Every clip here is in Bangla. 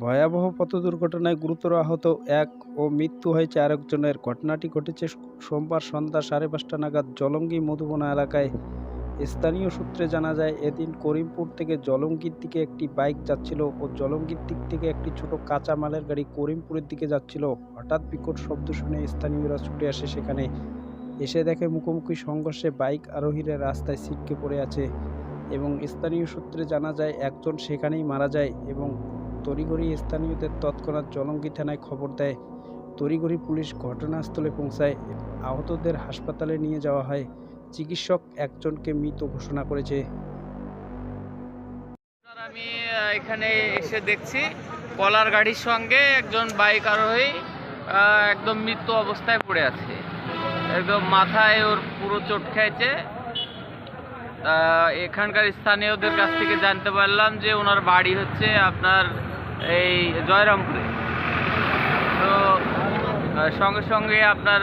ভয়াবহ পথ দুর্ঘটনায় গুরুতর আহত এক ও মৃত্যু হয়েছে আরেকজনের। ঘটনাটি ঘটেছে সোমবার সন্ধ্যা সাড়ে পাঁচটা নাগাদ জলঙ্গি মধুবনা এলাকায়। স্থানীয় সূত্রে জানা যায়, এদিন করিমপুর থেকে জলঙ্গির দিকে একটি বাইক যাচ্ছিল ও জলঙ্গির দিক থেকে একটি ছোট কাঁচা মালের গাড়ি করিমপুরের দিকে যাচ্ছিল। হঠাৎ বিকট শব্দ শুনে স্থানীয়রা ছুটে আসে সেখানে। এসে দেখে মুখোমুখি সংঘর্ষে বাইক আরোহীরা রাস্তায় ছিটকে পড়ে আছে এবং স্থানীয় সূত্রে জানা যায়, একজন সেখানেই মারা যায় এবং তড়িঘড়ি স্থানীয়দের তৎক্ষণাৎ জলঙ্গি থানায় খবর দেয়। তড়িঘড়ি পুলিশ ঘটনাস্থলে পৌঁছায়। আহতদের হাসপাতালে নিয়ে যাওয়া হয়। চিকিৎসক একজনকে মৃত ঘোষণা করেছে। আমি এখানে এসে দেখছি, কলার গাড়ির সঙ্গে একজন বাইক আরোহী একদম মৃত্যু অবস্থায় পড়ে আছে। একদম মাথায় ওর পুরো চোট খেয়েছে আহ, এখানকার স্থানীয়দের কাছ থেকে জানতে পারলাম যে ওনার বাড়ি হচ্ছে আপনার এই জয়রামপুরে। তো সঙ্গে সঙ্গে আপনার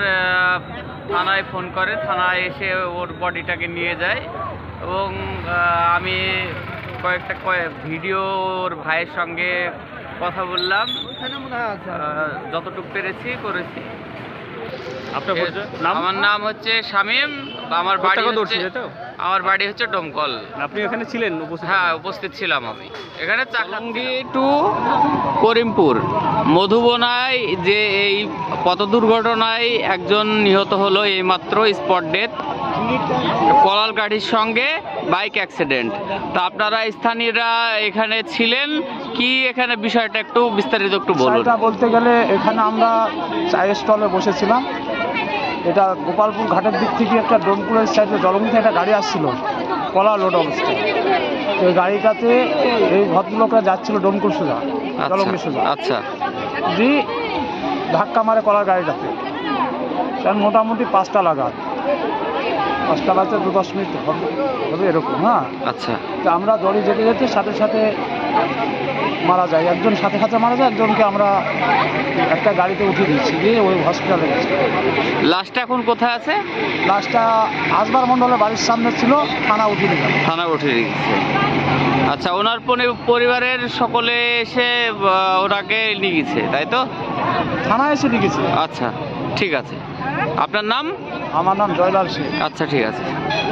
থানায় ফোন করে থানায় এসে ওর বডিটাকে নিয়ে যায়। এবং আমি কয়েকটা কয়েক ভিডিও ওর ভাইয়ের সঙ্গে কথা বললাম। যতটুকু পেরেছি করেছি। আপনার পরিচয়? নাম? আমার নাম হচ্ছে শামীম। আমার বাড়ি হচ্ছে আমার বাড়ি হচ্ছে ডমকল। আপনি এখানে ছিলেন উপস্থিত? হ্যাঁ উপস্থিত ছিলাম আমি। এখানে চাকলাঙ্গি টু করিমপুর। মধুবনায় যে এই পথ দুর্ঘটনায় একজন নিহত হলো এইমাত্র স্পট ডেথ। কলাল গাড়ির সঙ্গে বাইক অ্যাক্সিডেন্ট। তা আপনারা স্থানীয়রা এখানে ছিলেন। কি এখানে বিষয়টা একটু বিস্তারিত একটু বলুন। বলতে গেলে এখানে আমরা চায়ের স্টলে বসেছিলাম। এটা গোপালপুর ঘাটের দিক থেকে একটা ডোমপুরের সাইডে জলমুখে একটা গাড়ি আসছিল কলা লোড অবস্থায় তো এই গাড়িটাতে এই ভদ্রলোকরা যাচ্ছিল ডোমকুর সোজা জলঙ্গি সোজা। আচ্ছা। দি ধাক্কা মারে কলার গাড়িটাতে। তার মোটামুটি পাঁচটা লাগাত। পাঁচটা বাজতে দু দশ মিনিট হবে হবে এরকম হ্যাঁ? আচ্ছা। তো আমরা দড়ি যেতে যেতে সাথে সাথে মারা যায়। একজন সাথে সাথে মারা যায় একজনকে আমরা একটা গাড়িতে উঠিয়ে দিচ্ছি দিয়ে ওই হসপিটালে গেছি। লাস্টটা এখন কোথায় আছে? লাস্টটা আসবার মণ্ডলের বাড়ির সামনে ছিল থানা উঠিয়ে দিলাম। থানা উঠে গেছে আচ্ছা ওনার পরিবারের সকলে এসে ওনাকে নিয়ে গেছে তাই তো? থানায় এসে লিখেছি আচ্ছা ঠিক আছে। আপনার নাম? আমার নাম জয়লাল সিং আচ্ছা ঠিক আছে।